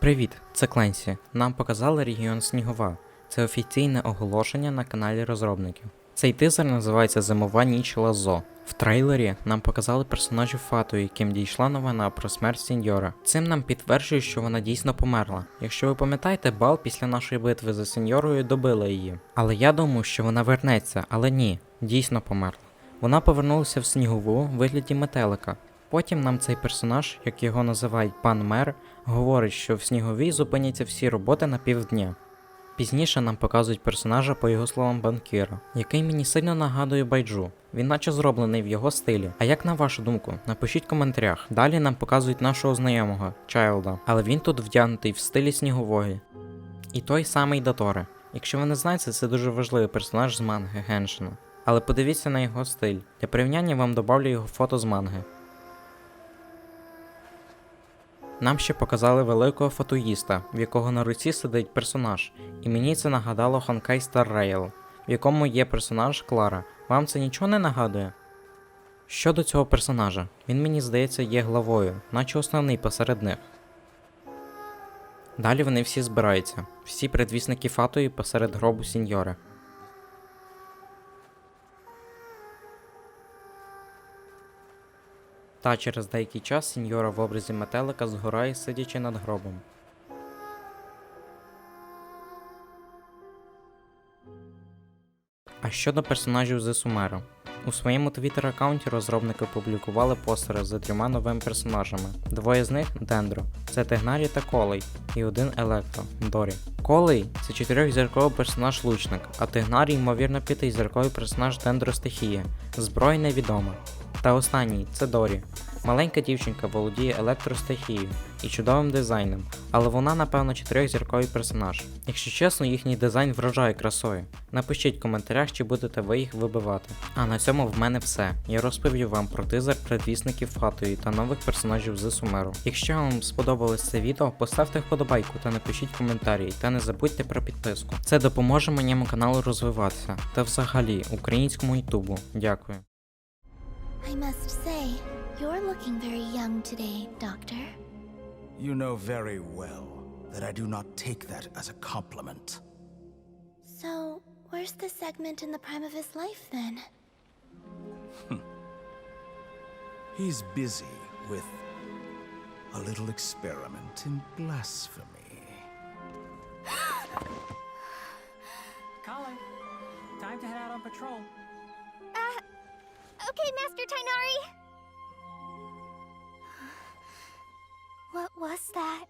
Привіт, це Кленсі. Нам показали регіон Снігова. Це офіційне оголошення на каналі розробників. Цей тизер називається Зимова ніч Лазо. В трейлері нам показали персонажів Фату, яким дійшла новина про смерть сеньора. Цим нам підтверджують, що вона дійсно померла. Якщо ви пам'ятаєте, бал після нашої битви за сеньорою добила її. Але я думаю, що вона вернеться, але ні, дійсно померла. Вона повернулася в снігову в вигляді метелика. Потім нам цей персонаж, як його називають пан мер, говорить, що в сніговій зупиняться всі роботи на півдня. Пізніше нам показують персонажа, по його словам, банкіра, який мені сильно нагадує байджу. Він наче зроблений в його стилі. А як на вашу думку? Напишіть в коментарях. Далі нам показують нашого знайомого Чайлда, але він тут вдягнутий в стилі снігової. І той самий Датори. Якщо ви не знаєте, це дуже важливий персонаж з манги Геншина. Але подивіться на його стиль. Для порівняння вам добавлю його фото з манги. Нам ще показали великого фотоїста, в якого на руці сидить персонаж, і мені це нагадало Honkai Star Rail, в якому є персонаж Клара. Вам це нічого не нагадує? Щодо цього персонажа, він мені здається є главою, наче основний посеред них. Далі вони всі збираються, всі предвісники Фатої посеред гробу сіньори. Та через деякий час сіньора в образі метелика згорає, сидячи над гробом. А щодо персонажів з Сумера. У своєму твіттер-аккаунті розробники опублікували постери з трьома новими персонажами. Двоє з них Дендро, це Тегнарі та Колей, і один Електро Дорі. Колей це чотирьохзірковий персонаж лучник, а Тегнарі, ймовірно, п'ятизірковий персонаж Дендро Стихія. Зброя невідома. Та останній це Дорі. Маленька дівчинка володіє електростихією і чудовим дизайном, але вона, напевно, чотирьохзірковий персонаж. Якщо чесно, їхній дизайн вражає красою. Напишіть в коментарях, чи будете ви їх вибивати. А на цьому в мене все. Я розповів вам про тизер предвісників Фатої та нових персонажів з Сумеру. Якщо вам сподобалось це відео, поставте вподобайку та напишіть коментарі, та не забудьте про підписку. Це допоможе моєму каналу розвиватися та взагалі українському ютубу. Дякую. I must say, you're looking very young today, Doctor. You know very well that I do not take that as a compliment. So, where's the segment in the prime of his life then? Hmm. He's busy with a little experiment in blasphemy. Colin, time to head out on patrol. Okay, Master Tainari. what was that?